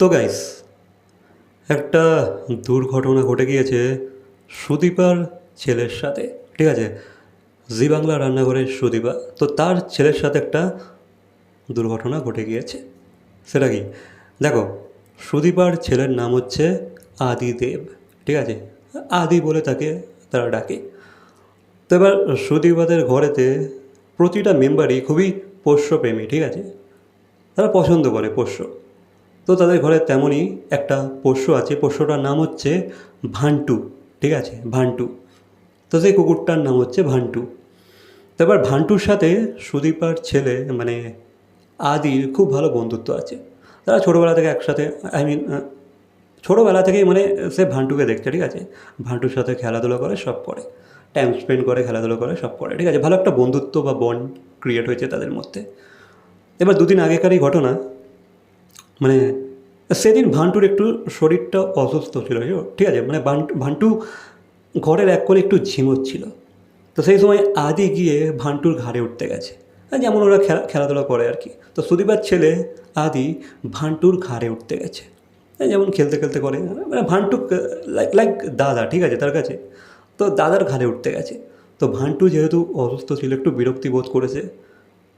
তো গাইস একটা দুর্ঘটনা ঘটে গিয়েছে সুদীপার ছেলের সাথে, ঠিক আছে? জি বাংলা রান্নাঘরের সুদীপা, তো তার ছেলের সাথে একটা দুর্ঘটনা ঘটে গিয়েছে। সেটা কি? দেখো, সুদীপার ছেলের নাম হচ্ছে আদিদেব, ঠিক আছে? আদি বলে তাকে তারা ডাকে। তো এবার সুদীপাদের ঘরেতে প্রতিটা মেম্বারই খুবই পোষ্যপ্রেমী, ঠিক আছে? তারা পছন্দ করে পোষ্য। তো তাদের ঘরে তেমনই একটা পোষ্য আছে, পোষ্যটার নাম হচ্ছে ভান্টু, ঠিক আছে? ভান্টু। তো সেই কুকুরটার নাম হচ্ছে ভান্টু। তারপর ভান্টুর সাথে সুদীপার ছেলে মানে আদির খুব ভালো বন্ধুত্ব আছে। তারা ছোটোবেলা থেকে একসাথে আই মিন ছোটোবেলা থেকেই মানে সে ভান্টুকে দেখছে, ঠিক আছে? ভান্টুর সাথে খেলাধুলা করে, সব করে। টাইম স্পেন্ড করে, খেলাধুলা করে, সব করে, ঠিক আছে? ভালো একটা বন্ধুত্ব বা বন্ড ক্রিয়েট হয়েছে তাদের মধ্যে। এবার দুদিন আগেকারই ঘটনা মানে সেদিন ভান্টুর একটু শরীরটা অসুস্থ ছিল? ঠিক আছে? মানে ভান্টু ঘরের এক কোণে একটু ঝিমোচ্ছিল। তো সেই সময় আদি গিয়ে ভান্টুর ঘাড়ে উঠতে গেছে। আর যেমন ওরা খেলা, খেলাধুলা করে আর কি। তো সুদীপার ছেলে আদি ভান্টুর ঘাড়ে উঠতে গেছে। এই যেমন খেলতে খেলতে করে। মানে ভান্টু লাইক লাইক দাদা, ঠিক আছে? তার কাছে। তো দাদার ঘাড়ে উঠতে গেছে। তো ভান্টু যেহেতু অসুস্থ ছিল, একটু বিরক্তি বোধ করেছে,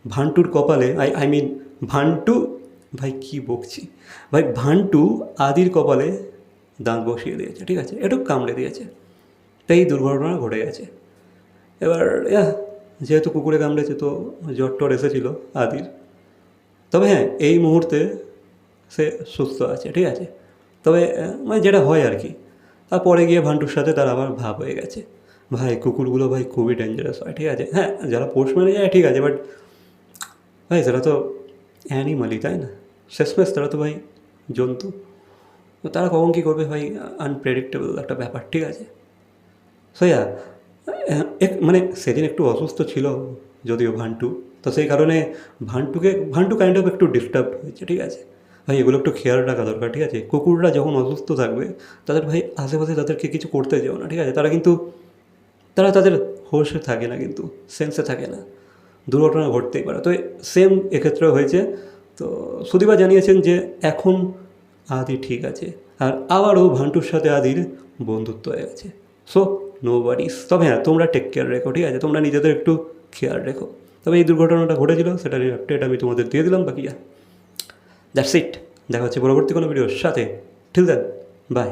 ভান্টুর কপালে আই আই মিন ভান্টু ভাই, কি বকছি? ভাই, ভান্টু আদির কপালে দাঁত বসিয়ে দিয়েছে, ঠিক আছে? একটু কামড়ে দিয়েছে। তো এই দুর্ঘটনা ঘটে গেছে। এবার যেহেতু কুকুরে কামড়েছে, তো জ্বর টর এসেছিল আদির। তবে হ্যাঁ এই মুহূর্তে সে সুস্থ আছে, ঠিক আছে? তবে মানে যেটা হয় আর কি তারপরে গিয়ে ভান্টুর সাথে তার আবার ভাব হয়ে গেছে। ভাই, কুকুরগুলো ভাই খুবই ডেঞ্জারাস হয়, ঠিক আছে? হ্যাঁ যারা পোষ মেনে যায়, ঠিক আছে বাট ভাই, সেটা তো অ্যানিমালই তাই না? শেষমেশ তারা তো ভাই জন্তু। তো তারা কখন কী করবে ভাই? আনপ্রেডিক্টেবল একটা ব্যাপার, ঠিক আছে? সো ইয়া এক মানে সেদিন একটু অসুস্থ ছিল যদিও ভান্টু। তো সেই কারণে ভান্টুকে, ভান্টু কাইন্ড অফ একটু ডিস্টার্ব হয়েছে, ঠিক আছে? ভাই, এগুলো একটু খেয়াল রাখা দরকার, ঠিক আছে? কুকুররা যখন অসুস্থ থাকবে, তাদের ভাই আশেপাশে তাদেরকে কিছু করতে যেও না, ঠিক আছে? তারা কিন্তু, তারা তাদের হোশে থাকে না কিন্তু সেন্সে থাকে না। দুর্ঘটনা ঘটতেই পারে। তো সেম এক্ষেত্রে হয়েছে। তো সুদীপা জানিয়েছেন যে এখন আদি ঠিক আছে, আর আবারও ভান্টুর সাথে আদির বন্ধুত্ব হয়ে গেছে। সো নো বাড়িস তবে হ্যাঁ তোমরা টেক কেয়ার রেখো, ঠিক আছে? তোমরা নিজেদের একটু খেয়াল রেখো। তবে এই দুর্ঘটনাটা ঘটেছিল, সেটা আপডেট আমি তোমাদের দিয়ে দিলাম, বাকি দ্যাটস ইট দেখা হচ্ছে পরবর্তী কোনো ভিডিওর সাথে। ঠিক দেন বাই